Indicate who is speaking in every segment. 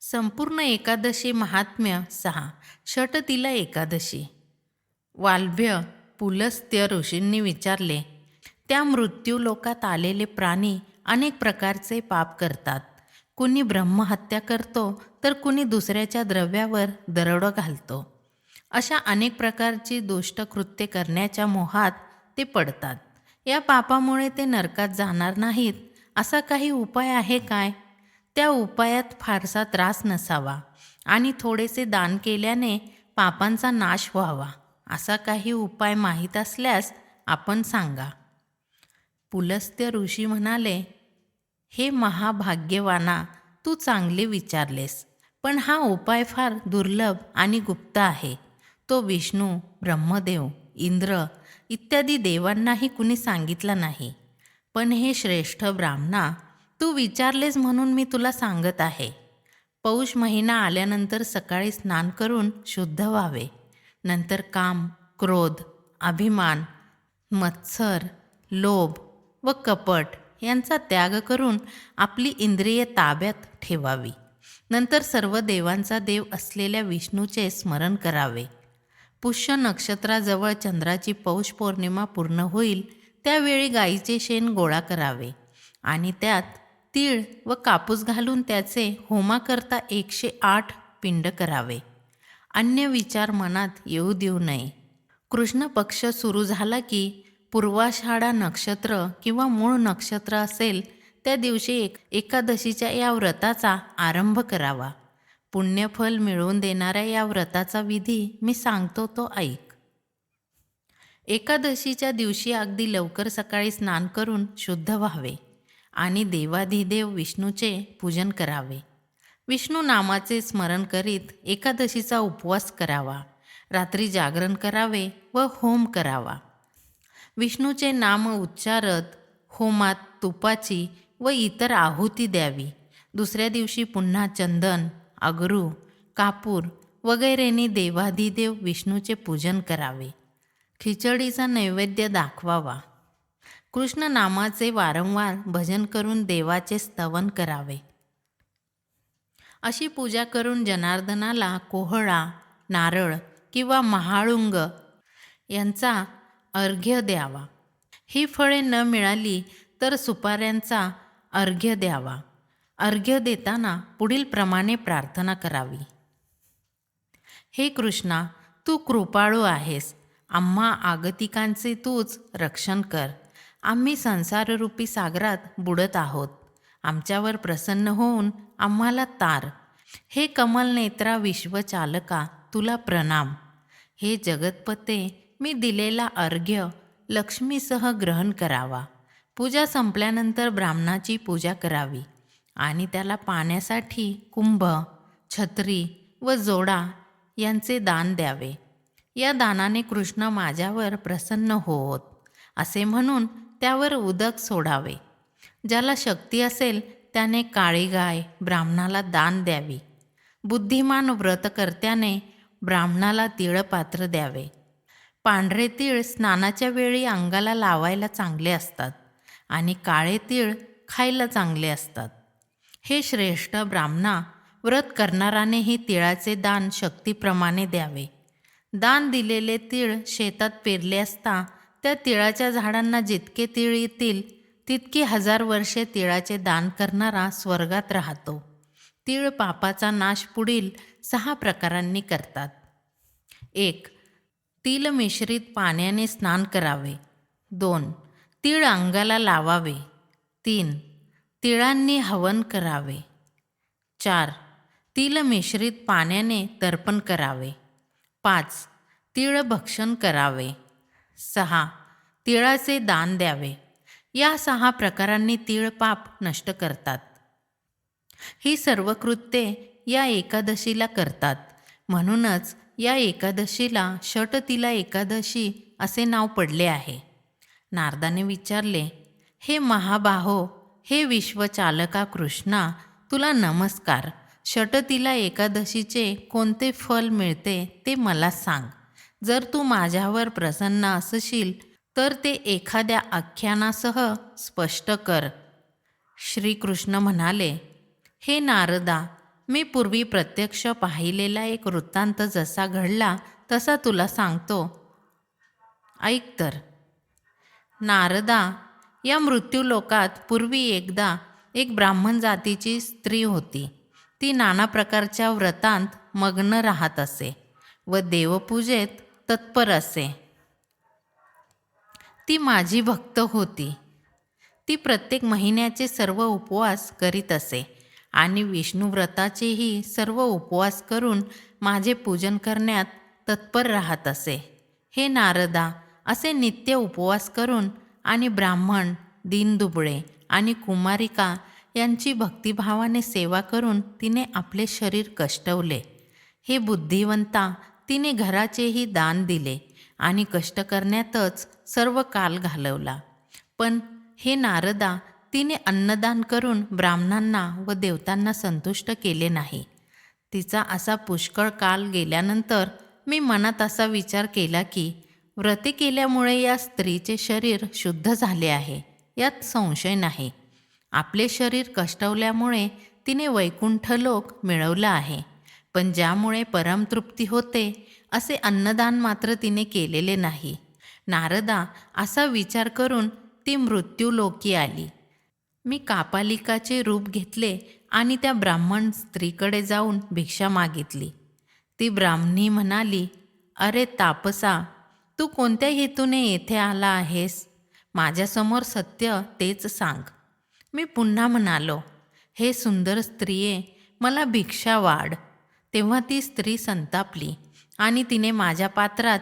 Speaker 1: संपूर्ण एकादशी महात्म्य सहा. षटतिला एकादशी. वाल्भ्य पुलस्त्य ऋषींनी विचारले. त्या मृत्यूलोकात आलेले प्राणी अनेक प्रकारचे पाप करतात. कुणी ब्रह्महत्या करतो तर कुणी दुसऱ्याच्या द्रव्यावर दरोडं घालतो. अशा अनेक प्रकारची दुष्ट कृत्ये करण्याच्या मोहात ते पडतात. या पापामुळे ते नरकात जाणार नाहीत. असा काही उपाय आहे काय? त्या उपायात फारसा त्रास नसावा आणि थोडेसे दान केल्याने पापांचा नाश व्हावा असा काही उपाय माहीत असल्यास आपण सांगा. पुलस्त्य ऋषी म्हणाले हे महाभाग्यवाना तू चांगले विचारलेस पण हा उपाय फार दुर्लभ आणि गुप्त आहे. तो विष्णू ब्रह्मदेव इंद्र इत्यादी देवांनाही कुणी सांगितला नाही. पण हे श्रेष्ठ ब्राह्मणा तू विचारलेस म्हणून मी तुला सांगत आहे. पौष महिना आल्यानंतर सकाळी स्नान करून शुद्ध व्हावे. नंतर काम क्रोध अभिमान मत्सर लोभ व कपट यांचा त्याग करून आपली इंद्रिये ताब्यात ठेवावी. नंतर सर्व देवांचा देव असलेल्या विष्णूचे स्मरण करावे. पुष्य नक्षत्राजवळ चंद्राची पौष पौर्णिमा पूर्ण होईल त्यावेळी गाईचे शेण गोळा करावे आणि त्यात तीळ व कापूस घालून त्याचे होमाकरता एकशे आठ पिंड करावे. अन्य विचार मनात येऊ देऊ नये. कृष्ण पक्ष सुरू झाला की पूर्वाषाढा नक्षत्र किंवा मूळ नक्षत्र असेल त्या दिवशी एक एकादशीच्या या व्रताचा आरंभ करावा. पुण्यफल मिळवून देणाऱ्या या व्रताचा विधी मी सांगतो तो ऐक. एकादशीच्या दिवशी अगदी लवकर सकाळी स्नान करून शुद्ध व्हावे. आणि देवाधिदेव विष्णूचे पूजन करावे. विष्णू नामाचे स्मरण करीत एकादशीचा उपवास करावा. रात्री जागरण करावे व होम करावा. विष्णूचे नाम उच्चारत होमात तुपाची व इतर आहुती द्यावी. दुसऱ्या दिवशी पुन्हा चंदन अगरू कापूर वगैरेने देवाधिदेव विष्णूचे पूजन करावे. खिचडीचा नैवेद्य दाखवावा. कृष्ण नामाचे वारंवार भजन करून देवाचे स्तवन करावे. अशी पूजा करून जनार्दनाला कोहळा नारळ किंवा महाळुंग यांचा अर्घ्य द्यावा. ही फळे न मिळाली तर सुपाऱ्यांचा अर्घ्य द्यावा. अर्घ्य देताना पुढील प्रमाणे प्रार्थना करावी. हे कृष्णा तू कृपाळू आहेस. आम्हा आगतिकांचे तूच रक्षण कर. आम्ही संसाररूपी सागरात बुडत आहोत. आमच्यावर प्रसन्न होऊन आम्हाला तार. हे कमल नेत्रा विश्वचालका तुला प्रणाम. हे जगतपते मी दिलेला अर्घ्य लक्ष्मीसह ग्रहण करावा. पूजा संपल्यानंतर ब्राह्मणाची पूजा करावी. आणि त्याला पाण्यासाठी कुंभ छत्री व जोडा यांचे दान द्यावे. या दानाने कृष्ण माझ्यावर प्रसन्न होत. असे म्हणून त्यावर उदक सोडावे. ज्याला शक्ती असेल त्याने काळी गाय ब्राह्मणाला दान द्यावी. बुद्धिमान व्रतकर्त्याने ब्राह्मणाला तिळपात्र द्यावे. पांढरे तीळ स्नानाच्या वेळी अंगाला लावायला चांगले असतात आणि काळे तीळ खायला चांगले असतात. हे श्रेष्ठ ब्राह्मणा व्रत करणारानेही तिळाचे दान शक्तीप्रमाणे द्यावे. दान दिलेले तीळ शेतात पेरले असता त्या तिळाच्या झाडांना जितके तिळ येतील तितकी हजार वर्षे तिळाचे दान करणारा स्वर्गात राहतो. तिळ पापाचा नाश पुढील सहा प्रकारांनी करतात. एक तिल मिश्रित पाण्याने स्नान करावे. दोन तीळ अंगाला लावावे. तीन तिळांनी हवन करावे. चार तिल मिश्रित पाण्याने तर्पण करावे. पाच तिळ भक्षण करावे. सहा. तिळाचे दान द्यावे. या सहा प्रकारांनी तीळ पाप नष्ट करतात. ही सर्व कृत्ये या एकादशीला करतात. म्हणूनच या एकादशीला षटतिला एकादशी असे नाव पडले आहे. नारदाने विचारले हे महाबाहो हे विश्वचालका कृष्णा तुला नमस्कार. षटतिला एकादशीचे कोणते फल मिळते ते मला सांग. जर तू माझ्यावर प्रसन्न असशील तर ते एखाद्या आख्यानासह स्पष्ट कर. श्रीकृष्ण म्हणाले हे नारदा मी पूर्वी प्रत्यक्ष पाहिलेला एक वृत्तांत जसा घडला तसा तुला सांगतो. ऐक तर. नारदा या मृत्यूलोकात पूर्वी एकदा एक ब्राह्मण जातीची स्त्री होती. ती नाना प्रकारच्या व्रतांत मग्न राहत असे व देवपूजेत तत्पर असे. ती माझी भक्त होती. ती प्रत्येक महिन्याचे सर्व उपवास करीत असे आणि विष्णुव्रताचेही सर्व उपवास करून माझे पूजन करण्यात तत्पर राहत असे. हे नारदा असे नित्य उपवास करून आणि ब्राह्मण दीनदुबळे आणि कुमारिका यांची भक्तिभावाने सेवा करून तिने आपले शरीर कष्टवले. हे बुद्धिवंता तिने घराचेही दान दिले आणि कष्ट करण्यातच सर्व काल घालवला. पण हे नारदा तिने अन्नदान करून ब्राह्मणांना व देवतांना संतुष्ट केले नाही. तिचा असा पुष्कळ काल गेल्यानंतर मी मनात असा विचार केला की व्रते केल्यामुळे या स्त्रीचे शरीर शुद्ध झाले आहे यात संशय नाही. आपले शरीर कष्टवल्यामुळे तिने वैकुंठ लोक मिळवला आहे. पण ज्यामुळे परमतृप्ती होते असे अन्नदान मात्र तिने केलेले नाही. नारदा असा विचार करून ती मृत्यूलोकी आली. मी कापालिकाचे रूप घेतले आणि त्या ब्राह्मण स्त्रीकडे जाऊन भिक्षा मागितली. ती ब्राह्मणी म्हणाली अरे तापसा तू कोणत्या हेतूने येथे आला आहेस? माझ्यासमोर सत्य तेच सांग. मी पुन्हा म्हणालो हे सुंदर स्त्रिये मला भिक्षा वाढ तेव्हा ती स्त्री संतापली आणि तिने माझ्या पात्रात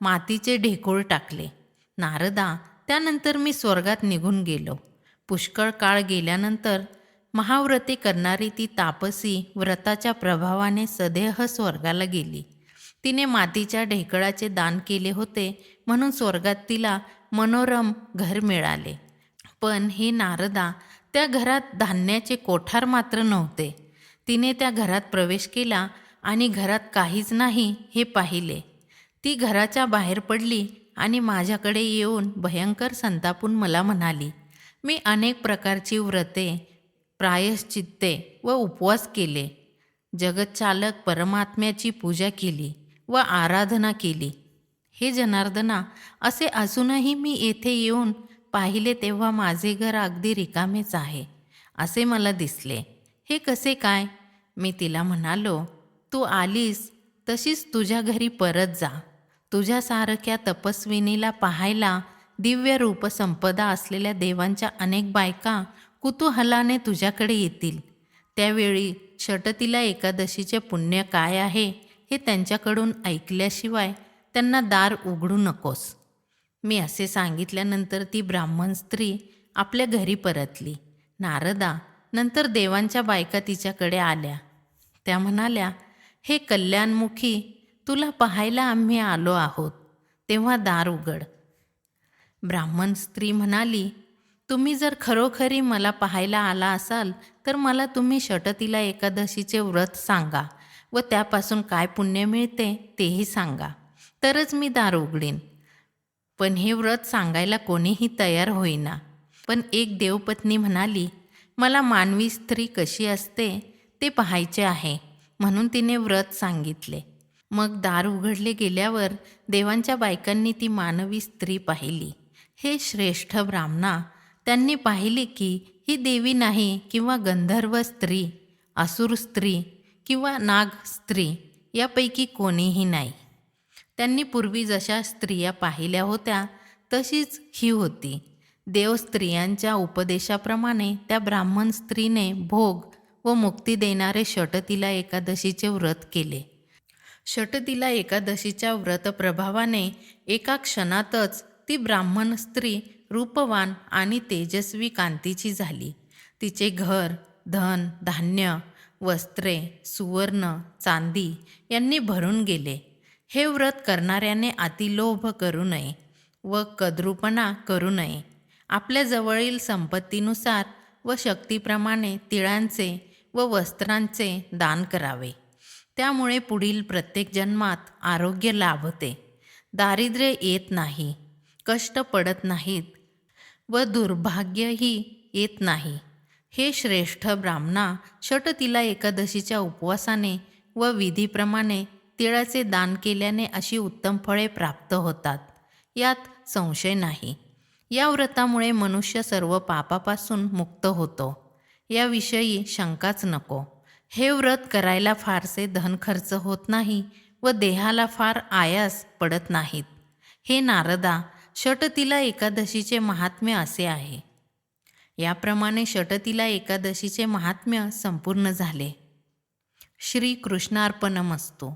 Speaker 1: मातीचे ढेकूळ टाकले. नारदा त्यानंतर मी स्वर्गात निघून गेलो. पुष्कळ काळ गेल्यानंतर महाव्रते करणारी ती तापसी व्रताच्या प्रभावाने सदेह स्वर्गाला गेली. तिने मातीच्या ढेकळाचे दान केले होते म्हणून स्वर्गात तिला मनोरम घर मिळाले. पण हे नारदा त्या घरात धान्याचे कोठार मात्र नव्हते. तिने त्या घरात प्रवेश केला आणि घरात काहीच नाही हे पाहिले. ती घराच्या बाहेर पडली आणि माझ्याकडे येऊन भयंकर संतापून मला म्हणाली मी अनेक प्रकारची व्रते प्रायश्चित्ते व उपवास केले. जगतचालक परमात्म्याची पूजा केली व आराधना केली. हे जनार्दना असे असूनही मी येथे येऊन पाहिले तेव्हा माझे घर अगदी रिकामेच आहे असे मला दिसले. हे कसे काय? मी तिला म्हणालो तू आलीस तशीच तुझ्या घरी परत जा. तुझ्यासारख्या तपस्विनीला पाहायला दिव्य रूपसंपदा असलेल्या देवांच्या अनेक बायका कुतूहलाने तुझ्याकडे येतील. त्यावेळी षटतीला एकादशीचे पुण्य काय आहे हे त्यांच्याकडून ऐकल्याशिवाय त्यांना दार उघडू नकोस. मी असे सांगितल्यानंतर ती ब्राह्मण स्त्री आपल्या घरी परतली. नारदा नंतर देवांच्या बायका तिच्याकडे आल्या. त्या म्हणाल्या हे कल्याणमुखी तुला पाहायला आम्ही आलो आहोत. तेव्हा दार उघड. ब्राह्मण स्त्री म्हणाली तुम्ही जर खरोखरी मला पाहायला आला असाल तर मला तुम्ही षटतीला एकादशीचे व्रत सांगा व त्यापासून काय पुण्य मिळते तेही सांगा. तरच मी दार उघडीन. पण हे व्रत सांगायला कोणीही तयार होईना. पण एक देवपत्नी म्हणाली मला मानवी स्त्री कशी असते? ते पाहायचे आहे म्हणून तिने व्रत सांगितले. मग दार उघडले गेल्यावर देवांच्या बायकांनी ती मानवी स्त्री पाहिली. हे श्रेष्ठ ब्राह्मणा त्यांनी पाहिले की ही देवी नाही किंवा गंधर्व स्त्री असुर स्त्री किंवा नाग स्त्री यापैकी कोणीही नाही. त्यांनी पूर्वी जशा स्त्रिया पाहिल्या होत्या तशीच ही होती. देव स्त्रियांच्या उपदेशाप्रमाणे त्या ब्राह्मण स्त्रीने भोग व मुक्ती देणारे षटतीला एकादशीचे व्रत केले. षटतीला एकादशीच्या व्रत प्रभावाने एका क्षणातच ती ब्राह्मण स्त्री रूपवान आणि तेजस्वी कांतीची झाली. तिचे घर धन धान्य वस्त्रे सुवर्ण चांदी यांनी भरून गेले. हे व्रत करणाऱ्याने अतिलोभ करू नये व कद्रुपणा करू नये. आपल्या जवळील संपत्तीनुसार व शक्तीप्रमाणे तिळांचे व वस्त्रांचे दान करावे. त्यामुळे पुढील प्रत्येक जन्मात आरोग्य लाभते. दारिद्र्य येत नाही कष्ट पडत नाहीत व दुर्भाग्यही येत नाही. हे श्रेष्ठ ब्राह्मणा षटतिला एकादशीच्या उपवासाने व विधीप्रमाणे तिळाचे दान केल्याने अशी उत्तम फळे प्राप्त होतात. यात संशय नाही. या व्रतामुळे मनुष्य सर्व पापापासून मुक्त होतो. याविषयी शंकाच नको. हे व्रत करायला फारसे धन खर्च होत नाही व देहाला फार आयास पडत नाहीत. हे नारदा षटतिला एकादशीचे महात्म्य असे आहे. याप्रमाणे षटतिला एकादशीचे महात्म्य संपूर्ण झाले. श्री कृष्णार्पणमस्तू